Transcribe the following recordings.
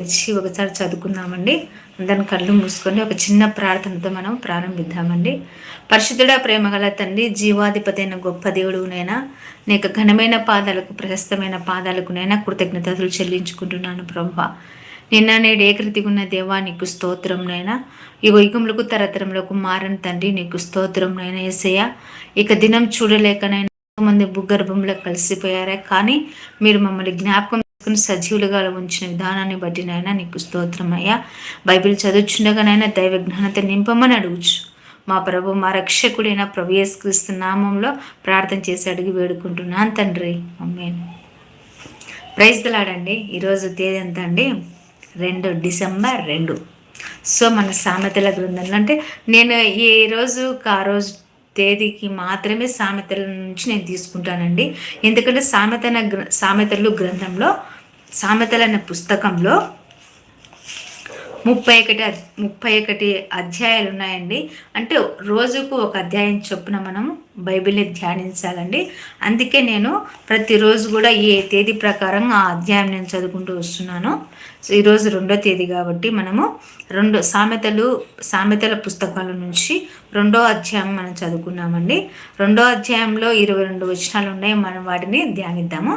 తెచ్చి ఒకసారి చదువుకుందామండి. అందరిని కళ్ళు మూసుకొని ఒక చిన్న ప్రార్థనతో మనం ప్రారంభిద్దామండి. పరిశుద్ధుడ ప్రేమగల తండ్రి జీవాధిపతి అయిన గొప్ప దేవుడునైనా నీకు ఘనమైన పాదాలకు ప్రశస్తమైన పాదాలకు నైనా కృతజ్ఞతలు చెల్లించుకుంటున్నాను బ్రహ్మ నిన్న నేడు ఏకృతిగున్న దేవా నీకు స్తోత్రంనైనా ఈ వైకుములకు తరతరంలోకి మారని తండ్రి నీకు స్తోత్రంనైనా ఏసయ్య. ఇక దినం చూడలేకనైనా మంది భూగర్భంలో కలిసిపోయారా. కానీ మీరు మమ్మల్ని జ్ఞాపకం సజీవులుగా ఉంచిన విధానాన్ని బట్టి నాయన నీకు స్తోత్రమయ్యా బైబిల్ చదువుచుండగానైనా దైవ జ్ఞానత నింపమని అడుగుచు. మా ప్రభు మా రక్షకుడైన ప్రభు యేసుక్రీస్తు నామంలో ప్రార్థన చేసి అడిగి వేడుకుంటున్నాను తండ్రి. అమ్మే ప్రైజ్ దలాడండి ఈరోజు తేదీ ఎంత అండి? రెండు డిసెంబర్ రెండు. సో మన సామెతల గ్రంథంలో అంటే నేను ఏ రోజు ఆ రోజు తేదీకి మాత్రమే సామెతల నుంచి నేను తీసుకుంటానండి. ఎందుకంటే సామెతన సామెతలు గ్రంథంలో సామెతలు అనే పుస్తకంలో ముప్పై ఒకటి ముప్పై ఒకటి అధ్యాయాలు ఉన్నాయండి. అంటే రోజుకు ఒక అధ్యాయం చొప్పున మనం బైబిల్ని ధ్యానించాలండి. అందుకే నేను ప్రతిరోజు కూడా ఏ తేదీ ప్రకారం ఆ అధ్యాయం నేను చదువుకుంటూ వస్తున్నాను. సో ఈరోజు రెండో తేదీ కాబట్టి మనము రెండు సామెతలు సామెతల పుస్తకాల నుంచి రెండో అధ్యాయం మనం చదువుకున్నామండి. రెండో అధ్యాయంలో ఇరవై రెండు వచనాలు ఉన్నాయి. మనం వాటిని ధ్యానిద్దాము.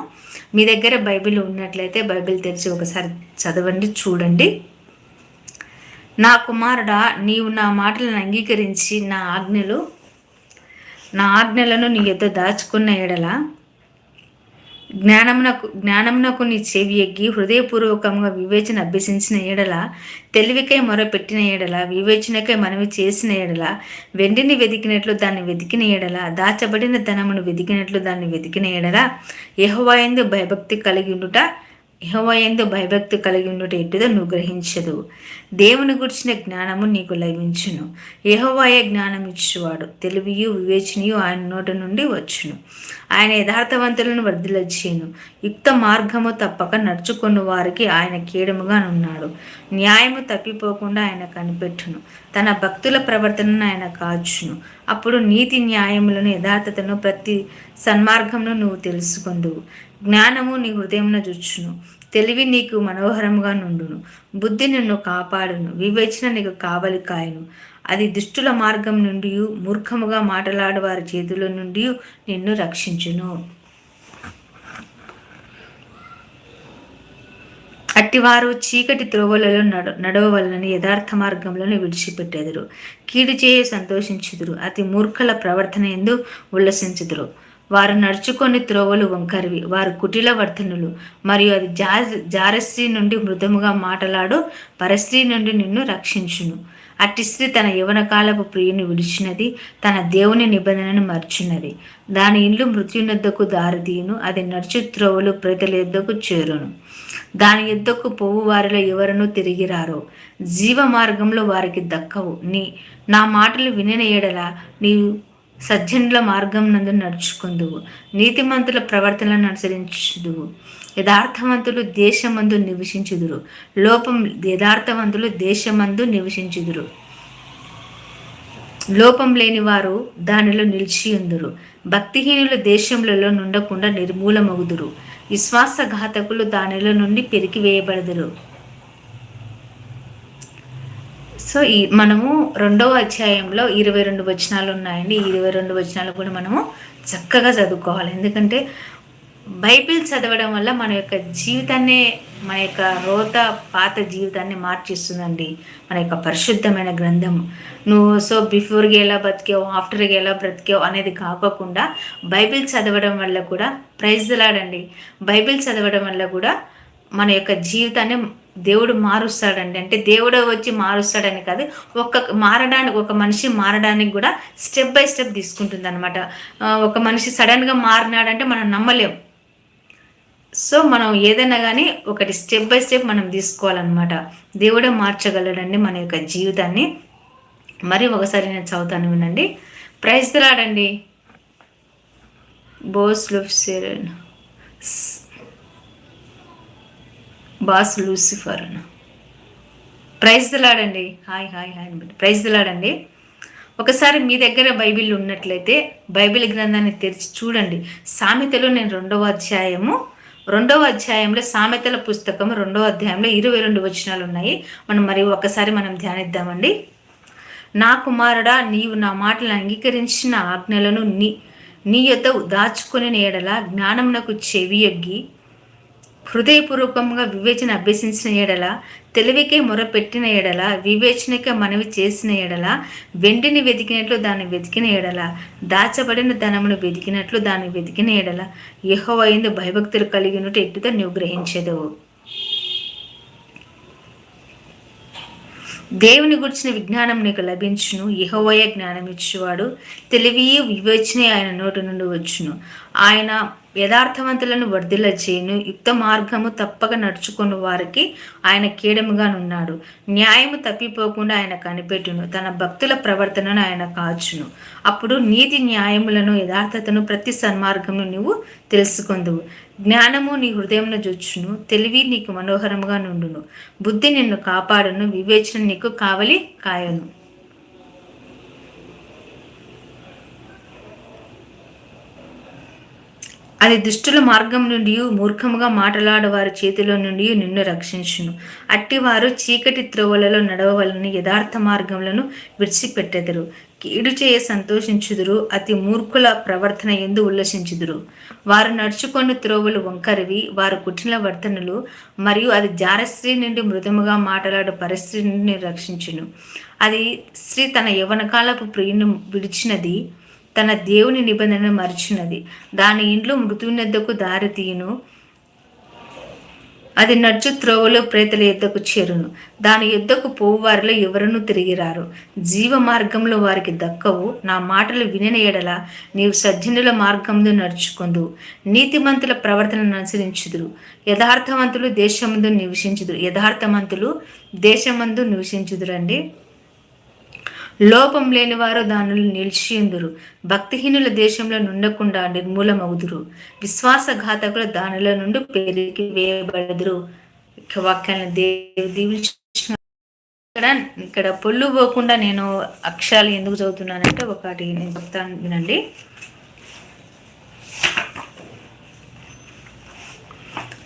మీ దగ్గర బైబిల్ ఉన్నట్లయితే బైబిల్ తెరిచి ఒకసారి చదవండి చూడండి. నా కుమారుడా నీవు నా మాటలను అంగీకరించి నా ఆజ్ఞలు నా ఆజ్ఞలను నీ ఎద్ద దాచుకున్న ఎడల జ్ఞానమునకు జ్ఞానమునకు నీ చెవి ఎగ్గి హృదయపూర్వకంగా వివేచన అభ్యసించిన ఎడల తెలివికై మొరపెట్టిన ఎడల వివేచనకై మనవి చేసిన ఎడల వెండిని వెతికినట్లు దాన్ని వెతికిన ఎడల దాచబడిన ధనమును వెతికినట్లు దాన్ని వెతికిన ఎడల యహోవాయందు భయభక్తి కలిగి ఉండుట యహోవయందు భయభక్తి కలిగి ఉండుట ఎట్టుదో నువ్వు గ్రహించదు. దేవుని గురించిన జ్ఞానము నీకు లభించును. యహోవాయ జ్ఞానం ఇచ్చువాడు తెలివియు వివేచనయు ఆయన నోట నుండి వచ్చును. ఆయన యథార్థవంతులను వర్ధిలచ్చేను యుక్త మార్గము తప్పక నడుచుకున్న వారికి ఆయన కీడముగా ఉన్నాడు న్యాయము తప్పిపోకుండా ఆయన కనిపెట్టును. తన భక్తుల ప్రవర్తనను ఆయన కాచును. అప్పుడు నీతి న్యాయములను యథార్థతను ప్రతి సన్మార్గంను నువ్వు తెలుసుకుందువు జ్ఞానము నీ హృదయమున జుచ్చును. తెలివి నీకు మనోహరముగా నుండును బుద్ధి నిన్ను కాపాడును. వివేచన నీకు కావలి కాయను. అది దుష్టుల మార్గం నుండి మూర్ఖముగా మాట్లాడు వారి చేతుల నుండి నిన్ను రక్షించును. అట్టివారు చీకటి త్రోవలలో నడ నడవవలనని యథార్థ మార్గంలోనే విడిచిపెట్టెదరు. కీడు చేయ సంతోషించుదురు. అతి మూర్ఖల ప్రవర్తన ఎందు ఉల్లసించుదురు. వారు నడుచుకొని త్రోవలు వంకరివి. వారు కుటిల వర్ధనులు. మరియు అది జా జారస్త్రీ నుండి మృదముగా మాటలాడు. పరస్త్రీ నుండి నిన్ను రక్షించును. అట్టి స్త్రీ తన యవనకాలపు ప్రియుని విడిచినది తన దేవుని నిబంధనను మర్చినది. దాని ఇల్లు మృత్యునెద్దకు దారితీయును అది నడుచు త్రోవలు ప్రజల ఎద్దకు చేరును. దాని యుద్ధకు పోవు వారిలో ఎవరనూ తిరిగిరారో జీవ మార్గంలో వారికి దక్కవు. నీ నా మాటలు వినిన ఎడల నీవు సజ్జనుల మార్గం నందు నడుచుకుందువు. నీతిమంతుల ప్రవర్తనలను అనుసరించుదువు. యథార్థవంతులు దేశమందు నివసించుదురు. లోపం యథార్థవంతులు దేశమందు నివసించుదురు. లోపం లేని వారు దానిలో నిలిచిందురు భక్తిహీనులు దేశంలో నుండకుండా నిర్మూలమగుదురు. విశ్వాసఘాతకులు దానిలో నుండి పెరికివేయబడదురు. సో ఈ మనము రెండవ అధ్యాయంలో ఇరవై రెండు వచనాలు ఉన్నాయండి. ఇరవై రెండు వచనాలు కూడా మనము చక్కగా చదువుకోవాలి. ఎందుకంటే బైబిల్ చదవడం వల్ల మన యొక్క జీవితాన్ని మన యొక్క రోత పాత జీవితాన్ని మార్చిస్తుందండి. మన యొక్క పరిశుద్ధమైన గ్రంథం. నువ్వు సో బిఫోర్గా ఎలా బతికావు ఆఫ్టర్గా ఎలా బ్రతికావు అనేది కాకోకుండా బైబిల్ చదవడం వల్ల కూడా ప్రైజ్లాడండి బైబిల్ చదవడం వల్ల కూడా మన యొక్క జీవితాన్ని దేవుడు మారుస్తాడండి. అంటే దేవుడు వచ్చి మారుస్తాడని కాదు ఒక్క మారడానికి ఒక మనిషి మారడానికి కూడా స్టెప్ బై స్టెప్ తీసుకుంటుంది అనమాట ఒక మనిషి సడన్గా మారినాడంటే మనం నమ్మలేం. సో మనం ఏదైనా కానీ ఒకటి స్టెప్ బై స్టెప్ మనం తీసుకోవాలన్నమాట. దేవుడే మార్చగలడండి మన యొక్క జీవితాన్ని. మరి ఒకసారి నేను చదువుతాను వినండి. ప్రైజ్ రాడండి బోస్ లుఫ్సిర్ బాస్ లూసిఫర్ అన్న. ప్రైజ్ దిలాడండి హాయ్ హాయ్ హాయ్ అని ప్రైజ్ దిలాడండి ఒకసారి మీ దగ్గర బైబిల్ ఉన్నట్లయితే బైబిల్ గ్రంథాన్ని తెరిచి చూడండి. సామెతలో నేను రెండవ అధ్యాయము రెండవ అధ్యాయంలో సామెతల పుస్తకం రెండవ అధ్యాయంలో ఇరవై రెండు వచనాలు ఉన్నాయి. మనం మరి ఒకసారి మనం ధ్యానిద్దామండి. నా కుమారుడా నీవు నా మాటలు అంగీకరించిన ఆజ్ఞలను నీ నీ యొద్ద దాచుకుని నాకు జ్ఞానమునకు ఎగ్గి హృదయపూర్వకంగా వివేచన అభ్యసించిన ఎడల తెలివికే మొరపెట్టిన ఎడల వివేచనకే మనవి చేసిన ఎడల వెండిని వెతికినట్లు దాన్ని వెతికిన ఎడల దాచబడిన ధనమును వెతికినట్లు దాన్ని వెతికిన ఎడల యహోవైందు భయభక్తులు కలిగినట్టు ఎట్టుతో నువ్వు గ్రహించదు దేవుని గురించిన విజ్ఞానం నీకు లభించును ఇహోవయ జ్ఞానం ఇచ్చేవాడు తెలివి వివేచనే ఆయన నోటి నుండి వచ్చును. ఆయన యథార్థవంతులను వర్ధిల్ల చేయను. యుక్త మార్గము తప్పక నడుచుకున్న వారికి ఆయన కీడముగానున్నాడు. న్యాయము తప్పిపోకుండా ఆయన కనిపెట్టును. తన భక్తుల ప్రవర్తనను ఆయన కాచును. అప్పుడు నీతి న్యాయములను యథార్థతను ప్రతి సన్మార్గమును నువ్వు తెలుసుకుందువు. జ్ఞానము నీ హృదయంలో జొచ్చును. తెలివి నీకు మనోహరముగా నుండును. బుద్ధి నిన్ను కాపాడును. వివేచన నీకు కావలి కాయను. అది దుష్టుల మార్గం నుండి మూర్ఖముగా మాట్లాడేవారి చేతిలో నుండి నిన్ను రక్షించును. అట్టివారు చీకటి త్రోవలలో నడవవలని యథార్థ మార్గములను విడిచిపెట్టెదరు. కీడు చేయ సంతోషించుదురు అతి మూర్ఖుల ప్రవర్తన ఎందు ఉల్లసించుదురు. వారు నడుచుకొని త్రోవలు వంకరివి వారు కుటిల వర్తనలు మరియు అది జారస్త్రీ నుండి మృదుముగా మాట్లాడే పరిస్థితి నుండి రక్షించును. అది స్త్రీ తన యవనకాలపు ప్రియుని విడిచినది తన దేవుని నిబంధనను మరిచినది. దాని ఇంట్లో మృతువునెద్దకు దారితీయును. అది నడుచు త్రోవలో ప్రేతల యుద్ధకు చేరును. దాని యుద్ధకు పోవు వారిలో ఎవరను తిరిగిరారు. జీవ మార్గంలో వారికి దక్కవు. నా మాటలు వినిన ఎడల నీవు సజ్జనుల మార్గంలో నడుచుకుందు నీతిమంతుల ప్రవర్తనను అనుసరించుదురు. యథార్థవంతులు దేశమందు నివసించుదురు. యథార్థవంతులు దేశమందు నివసించుదురండి. లోపం లేని వారు దానిలో నిలిచియుందురు. భక్తిహీనుల దేశంలో నుండకుండా నిర్మూలమవుదురు విశ్వాసఘాతకులు దానిలో నుండి పెరిగి వేయబడదురు. వాక్యాలను దేవి ఇక్కడ ఇక్కడ పొల్లు పోకుండా నేను అక్షరాలు ఎందుకు చదువుతున్నానంటే ఒకటి నేను చెప్తాను వినండి.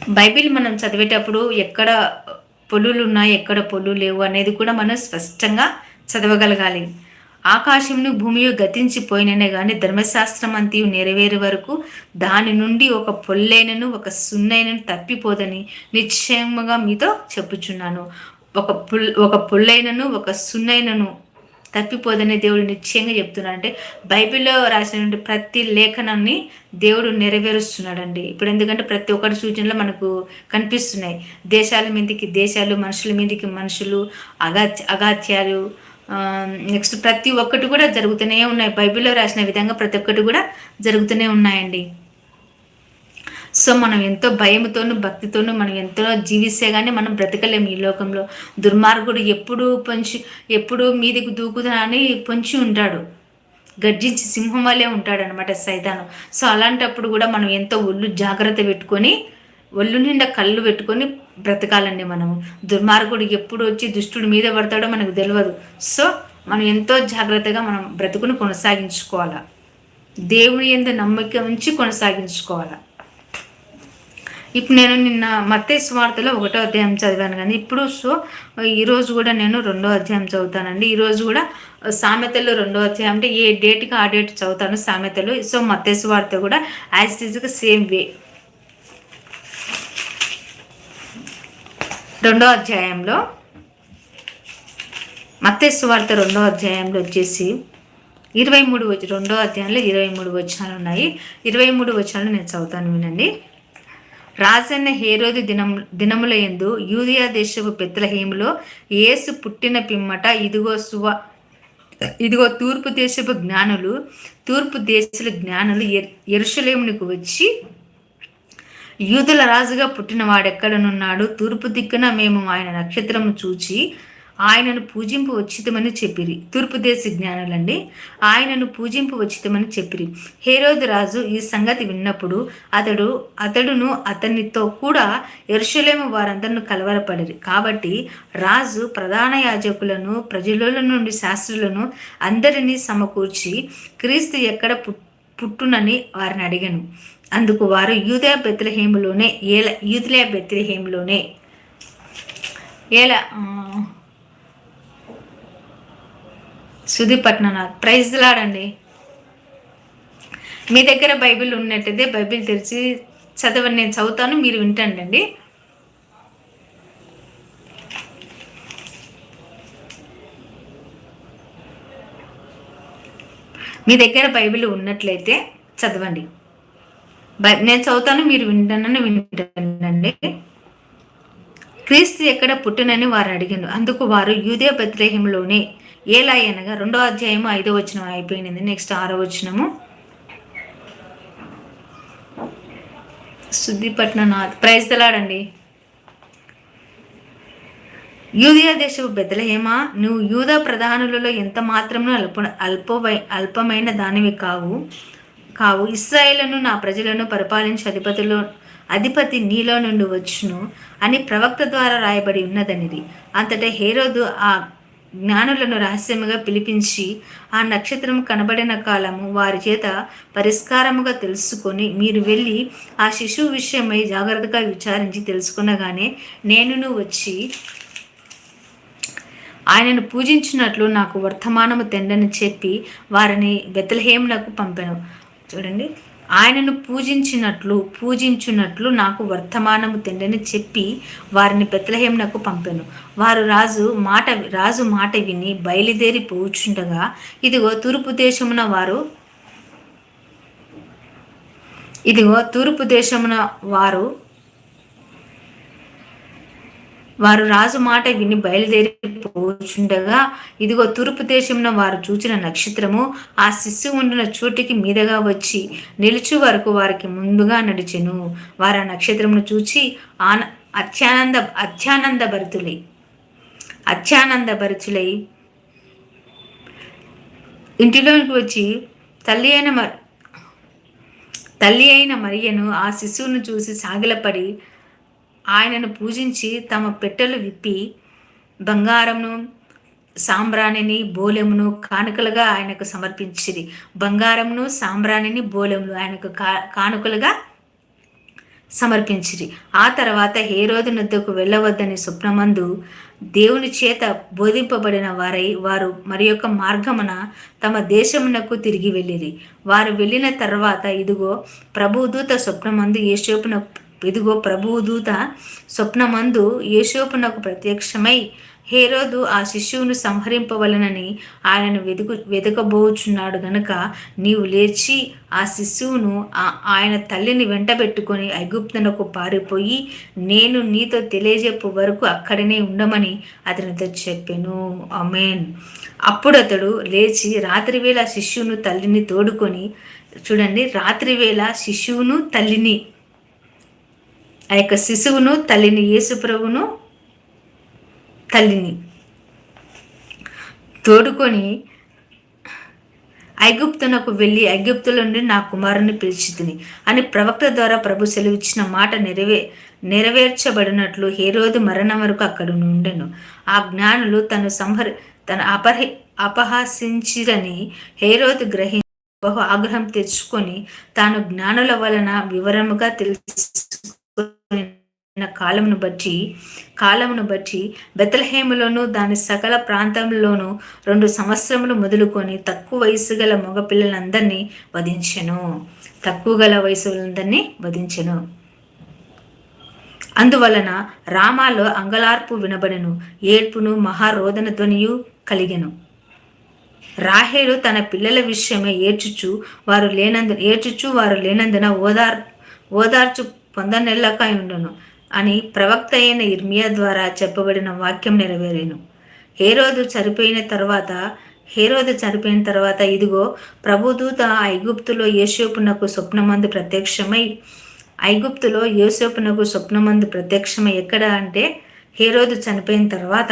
బైబిల్ మనం చదివేటప్పుడు ఎక్కడ పొల్లులు ఉన్నాయి ఎక్కడ పొల్లు లేవు అనేది కూడా మనం స్పష్టంగా చదవగలగాలి. ఆకాశంను భూమి గతించిపోయిననే కానీ ధర్మశాస్త్రం అంతయు నెరవేరే వరకు దాని నుండి ఒక పొల్లైనను ఒక సున్నైనను తప్పిపోదని నిశ్చయముగా మీతో చెప్పుచున్నాను. ఒక పుల్ ఒక పుల్లైనను ఒక సున్నైనను తప్పిపోదని దేవుడు నిశ్చయంగా చెప్తున్నాడు. అంటే బైబిల్లో రాసినటువంటి ప్రతి లేఖనాన్ని దేవుడు నెరవేరుస్తున్నాడండి. ఇప్పుడు ఎందుకంటే ప్రతి ఒక్కటి సూచనలు మనకు కనిపిస్తున్నాయి. దేశాల మీదకి దేశాలు మనుషుల మీదకి మనుషులు అగా అగాత్యాలు నెక్స్ట్ ప్రతి ఒక్కటి కూడా జరుగుతూనే ఉన్నాయి. బైబిల్లో రాసిన విధంగా ప్రతి ఒక్కటి కూడా జరుగుతూనే ఉన్నాయండి. సో మనం ఎంతో భయంతోనూ భక్తితోనూ మనం ఎంతో జీవిస్తే కానీ మనం బ్రతకలేము ఈ లోకంలో. దుర్మార్గుడు ఎప్పుడు పొంచి ఎప్పుడు మీదికి దూకుతా అని పొంచి ఉంటాడు. గర్జించి సింహం వలే ఉంటాడనమాట సైతాను. సో అలాంటప్పుడు కూడా మనం ఎంతో ఒళ్ళు జాగ్రత్త పెట్టుకొని ఒళ్ళు నిండా కళ్ళు పెట్టుకొని బ్రతకాలండి మనము. దుర్మార్గుడు ఎప్పుడు వచ్చి దుష్టుడి మీద పడతాడో మనకు తెలియదు సో మనం ఎంతో జాగ్రత్తగా మనం బ్రతుకును కొనసాగించుకోవాలా. దేవుని ఎందు నమ్మకం ఉంచి కొనసాగించుకోవాలా. ఇప్పుడు నేను నిన్న మత్తే స్వార్థలో ఒకటో అధ్యాయం చదివాను కానీ ఇప్పుడు సో ఈరోజు కూడా నేను రెండో అధ్యాయం చదువుతానండి. ఈరోజు కూడా సామెతలు రెండో అధ్యాయం అంటే ఏ డేట్కి ఆ డేట్ చదువుతాను సామెతలు. సో మత్తే స్వార్థ కూడా యాజ్ ఇట్ సేమ్ వే. రెండో అధ్యాయంలో మత్తేసు వార్త రెండో అధ్యాయంలో వచ్చేసి ఇరవై మూడు రెండో అధ్యాయంలో ఇరవై మూడు వచనాలు ఉన్నాయి. ఇరవై మూడు వచనాలు నేను చదువుతాను వినండి. రాజన్న హేరోది దినం దినముల ఎందు యూదియా దేశపు పెత్తలహేములో ఏసు పుట్టిన పిమ్మట ఇదిగో సువ ఇదిగో తూర్పు దేశపు జ్ఞానులు తూర్పు దేశల జ్ఞానులు ఎరుషలేమునికి వచ్చి యూదుల రాజుగా పుట్టిన వాడెక్కడనున్నాడు తూర్పు దిక్కున మేము ఆయన నక్షత్రము చూచి ఆయనను పూజింపు వచ్చితమని చెప్పిరి. తూర్పు దేశ జ్ఞానులండి ఆయనను పూజింపు వచ్చితమని చెప్పిరి. హేరోద్ రాజు ఈ సంగతి విన్నప్పుడు అతడు అతడును అతనితో కూడా ఎరుషలేము వారందరిని కలవరపడిరి. కాబట్టి రాజు ప్రధాన యాజకులను ప్రజల నుండి శాస్త్రులను అందరినీ సమకూర్చి క్రీస్తు ఎక్కడ పుట్టునని వారిని అడిగాను. అందుకు వారు యూదయ బెత్లహేములోనే ఏల యూదులే బెత్లహేములోనే ఏల సుధీపట్ననాథ్ ప్రైజ్ లాడండి మీ దగ్గర బైబిల్ ఉన్నట్టయితే బైబిల్ తెరిచి చదవని నేను చదువుతాను మీరు వింటండి మీ దగ్గర బైబిల్ ఉన్నట్లయితే చదవండి. నేను చదువుతాను మీరు వింటానని వింటానండి. క్రీస్తు ఎక్కడ పుట్టినని వారు అడిగారు అందుకు వారు యూదే బద్రేహంలోనే ఏలా అనగా రెండో అధ్యాయము ఐదో వచనం అయిపోయింది నెక్స్ట్ ఆరో వచనము. శుద్ధిపట్ననాథ్ ప్రైజ్ తలాడండి యూదియా దేశపు బెదలహేమా నువ్వు యూదా ప్రధానులలో ఎంత మాత్రము అల్ప అల్పవై అల్పమైన దానివి కావు. కావు. ఇస్రాయేళ్ళను నా ప్రజలను పరిపాలించే అధిపతిలో అధిపతి నీలో నుండి వచ్చును అని ప్రవక్త ద్వారా రాయబడి ఉన్నదనిది. అంతటా హేరోదు ఆ జ్ఞానులను రహస్యముగా పిలిపించి ఆ నక్షత్రం కనబడిన కాలము వారి చేత పరిష్కారముగా తెలుసుకొని మీరు వెళ్ళి ఆ శిశువు విషయమై జాగ్రత్తగా విచారించి తెలుసుకునగానే నేనును వచ్చి ఆయనను పూజించినట్లు నాకు వర్తమానము తెండని చెప్పి వారిని బెతలహేమునకు పంపాను. చూడండి. ఆయనను పూజించినట్లు పూజించున్నట్లు నాకు వర్తమానము తిండని చెప్పి వారిని బెత్లహేంనకు పంపాను. వారు రాజు మాట రాజు మాట విని బయలుదేరి పోచుండగా ఇదిగో తూర్పు దేశమున వారు ఇదిగో తూర్పు దేశమున వారు వారు రాజు మాట విని బయలుదేరిపోచుండగా ఇదిగో తూర్పు దేశంలో వారు చూచిన నక్షత్రము ఆ శిశువు ఉండిన చోటికి మీదగా వచ్చి నిలుచు వరకు వారికి ముందుగా నడిచెను. వారు ఆ నక్షత్రమును చూచి ఆన అత్యానంద అత్యానంద భరితులై అత్యానంద భరితులై ఇంటిలోకి వచ్చి తల్లి అయిన తల్లి అయిన మరియను ఆ శిశువును చూసి సాగిలపడి ఆయనను పూజించి తమ పెట్టెలు విప్పి బంగారమును సాంబ్రాణిని బోలెమును కానుకలుగా ఆయనకు సమర్పించింది బంగారమును సాంబ్రాణిని బోలెములు ఆయనకు కా కానుకలుగా సమర్పించిరి. ఆ తర్వాత హేరోదు నద్దకు వెళ్ళవద్దని స్వప్నమందు దేవుని చేత బోధింపబడిన వారై వారు మరి యొక్క మార్గమున తమ దేశమునకు తిరిగి వెళ్ళిరి. వారు వెళ్ళిన తర్వాత ఇదిగో ప్రభుదూత స్వప్నమందు యేషోపున ఇదిగో ప్రభుదూత స్వప్నమందు యేషోపునకు ప్రత్యక్షమై హేరోదు ఆ శిశువును సంహరింపవలనని ఆయనను వెతుకు వెతకబోచున్నాడు గనుక నీవు లేచి ఆ శిశువును ఆయన తల్లిని వెంటబెట్టుకొని ఐగుప్తునకు పారిపోయి నేను నీతో తెలియజెప్పు వరకు అక్కడనే ఉండమని అతనితో చెప్పాను. అమేన్ అప్పుడు అతడు లేచి రాత్రివేళ శిష్యును తల్లిని తోడుకొని చూడండి రాత్రివేళ శిశువును తల్లిని ఆ యొక్క శిశువును తల్లిని యేసుప్రభును తల్లిని తోడుకొని ఐగుప్తునకు వెళ్ళి ఐగుప్తుల నుండి నా కుమారుని పిలిచితిని. అని ప్రవక్త ద్వారా ప్రభు సెలవిచ్చిన మాట నెరవే నెరవేర్చబడినట్లు హేరోదు మరణం వరకు అక్కడ నుండెను. ఆ జ్ఞానులు తను సంహరి తన అపహి అపహాసించిరని హేరోదు గ్రహి బహు ఆగ్రహం తెచ్చుకొని తాను జ్ఞానుల వలన వివరముగా తెలుసు కాలమును బట్టి కాలమును బట్టి బెతలహేములోను దాని సకల ప్రాంతంలోనూ రెండు సంవత్సరములు మొదలుకొని తక్కువ వయసు గల మగపిల్లలందరినీ వధించెను. తక్కువ గల వయసులందరినీ వధించెను. అందువలన రామాలో అంగలార్పు వినబడెను ఏడ్పును మహారోదన ధ్వనియు కలిగెను. రాహేలు తన పిల్లల విషయమే ఏడ్చుచు వారు లేనందు ఏడ్చుచు వారు లేనందున ఓదార్ ఓదార్చు పొందనెల్లక ఉండును అని ప్రవక్త అయిన ఇర్మియా ద్వారా చెప్పబడిన వాక్యం నెరవేరేను. హేరోదు చనిపోయిన తర్వాత హేరోదు చనిపోయిన తర్వాత ఇదిగో ప్రభుదూత ఐగుప్తులో యేసోపునకు స్వప్నమందు ప్రత్యక్షమై ఐగుప్తులో యేసోపునకు స్వప్నమందు ప్రత్యక్షమై ఎక్కడ అంటే హేరోదు చనిపోయిన తర్వాత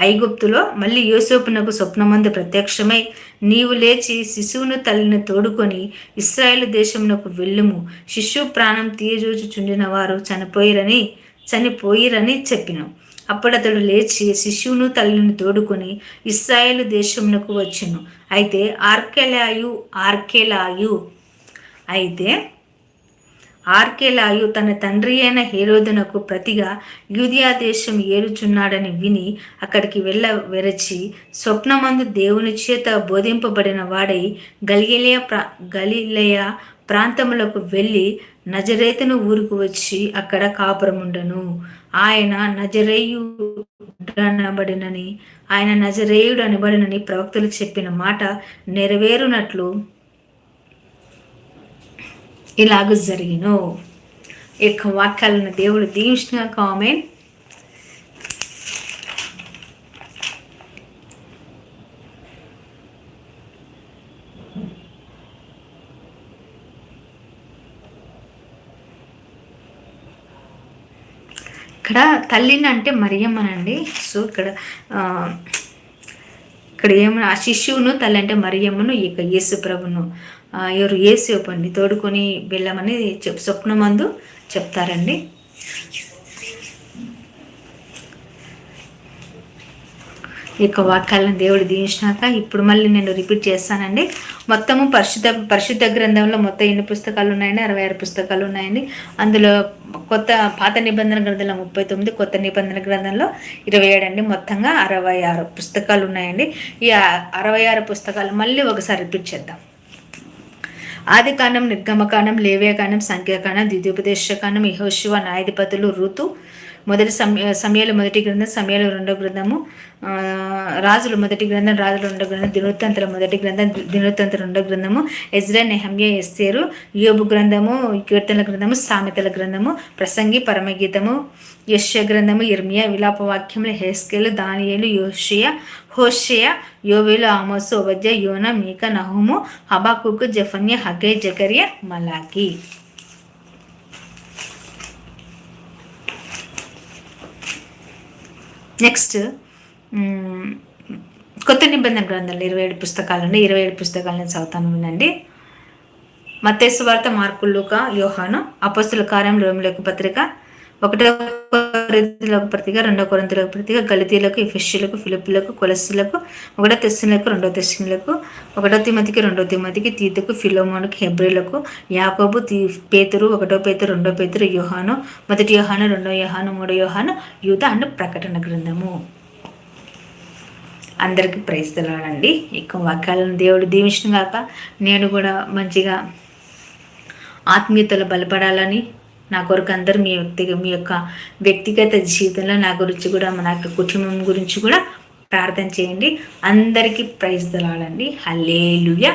ఐగుప్తులో మళ్ళీ యోసేపునకు స్వప్నమందు ప్రత్యక్షమై నీవు లేచి శిశువును తల్లిని తోడుకొని ఇస్రాయేల్ దేశమునకు వెళ్ళుము. శిశువు ప్రాణం తీయజూచుచుండిన వారు చనిపోయిరని చనిపోయిరని చెప్పిన. అప్పుడు అతడు లేచి శిశువును తల్లిని తోడుకొని ఇస్రాయేల్ దేశమునకు వచ్చును అయితే ఆర్కెలాయు ఆర్కెలాయు. అయితే ఆర్కేలాయు తన తండ్రి అయిన హేరోదునకు ప్రతిగా యూదియా దేశం ఏరుచున్నాడని విని అక్కడికి వెళ్ళ వెరచి స్వప్నమందు దేవుని చేత బోధింపబడిన వాడై గలిలయ ప్రా గలిలయ ప్రాంతములకు వెళ్ళి నజరేతును ఊరుకు వచ్చి అక్కడ కాపురముండను. ఆయన నజరేయుడనబడినని ఆయన నజరేయుడు అనబడినని ప్రవక్తలు చెప్పిన మాట నెరవేరునట్లు ఇలాగ జరిగిను. ఈ యొక్క వాక్యాలను దేవుడు దీవించిన కామెంట్ ఇక్కడ తల్లిని అంటే మరియమ్మనండి సో ఇక్కడ ఇక్కడ ఏమన్నా ఆ శిష్యువును తల్లి అంటే మరియమ్మను ఇక యేసు ప్రభును ఎవరు ఏసు పండి తోడుకొని వెళ్ళమని చెప్ స్వప్నమందు చెప్తారండి. ఈ యొక్క వాక్యాలను దేవుడు దీవించినాక ఇప్పుడు మళ్ళీ నేను రిపీట్ చేస్తానండి. మొత్తము పరిశుద్ధ పరిశుద్ధ గ్రంథంలో మొత్తం ఎన్ని పుస్తకాలు ఉన్నాయండి? అరవై ఆరు పుస్తకాలు ఉన్నాయండి. అందులో కొత్త పాత నిబంధన గ్రంథంలో ముప్పై తొమ్మిది కొత్త నిబంధన గ్రంథంలో ఇరవై ఏడు అండి. మొత్తంగా అరవై ఆరు పుస్తకాలు ఉన్నాయండి. ఈ అరవై ఆరు పుస్తకాలు మళ్ళీ ఒకసారి రిపీట్ చేద్దాం. ఆది కాండం నిర్గమకాండం లేవ్యకాండం సంఖ్యాకాండం ద్వితీయోపదేశకాండం యహోశివ న్యాయాధిపతులు ఋతు మొదటి సమయ సమయాలు మొదటి గ్రంథం సమయాలు రెండో గ్రంథము రాజుల మొదటి గ్రంథం రాజుల రెండో గ్రంథం దినోత్తంత్ర మొదటి గ్రంథం దినోత్తంత్ర రెండో గ్రంథము ఎజ్రా నెహమ్య ఎస్తేరు యోబు గ్రంథము కీర్తనల గ్రంథము సామెతల గ్రంథము ప్రసంగి పరమగీతము యశ గ్రంథము ఇర్మియా విలాప వాక్యములు హెస్కేలు దానియేలు యోషియ హోషయ యోవేలు ఆమోసు ఓబద్య యోన మీక నహుము హబాకుకు జఫన్య హగే జకర్య మలాకి. నెక్స్ట్ కొత్త నిబంధన గ్రంథాలు ఇరవై ఏడు పుస్తకాలు అండి ఇరవై ఏడు పుస్తకాలు నేను చదువుతాను వినండి. మత్తేసు వార్త మార్కుల్లుక యోహాను అపస్తుల కార్యం రోమిలకు పత్రిక ఒకటో కొరింతలకు ప్రతిగా రెండో కొరింతలకు ప్రతిగా గలితీలకు ఇఫిష్యులకు ఫిలిప్పులకు కొలస్సులకు ఒకటో తెస్సులకు రెండో తెస్సులకు ఒకటో తిమతికి రెండో తిమతికి తీతుకు ఫిలోమోనుకు హెబ్రిలకు యాకోబు తీ పేతురు ఒకటో పేతురు రెండో పేతురు యోహాను మొదటి యోహాను రెండో యోహాను మూడో యోహాను యూత అండ్ ప్రకటన గ్రంథము. అందరికీ ప్రయత్నాలండి ఎక్కువ వాక్యాలను దేవుడు దీవించిన కాక నేను కూడా మంచిగా ఆత్మీయతలు బలపడాలని నా కొరకు అందరు మీ వ్యక్తి మీ యొక్క వ్యక్తిగత జీవితంలో నా గురించి కూడా మన యొక్క కుటుంబం గురించి కూడా ప్రార్థన చేయండి. అందరికీ ప్రైజ్ తెలాలండి హల్లేలుయా.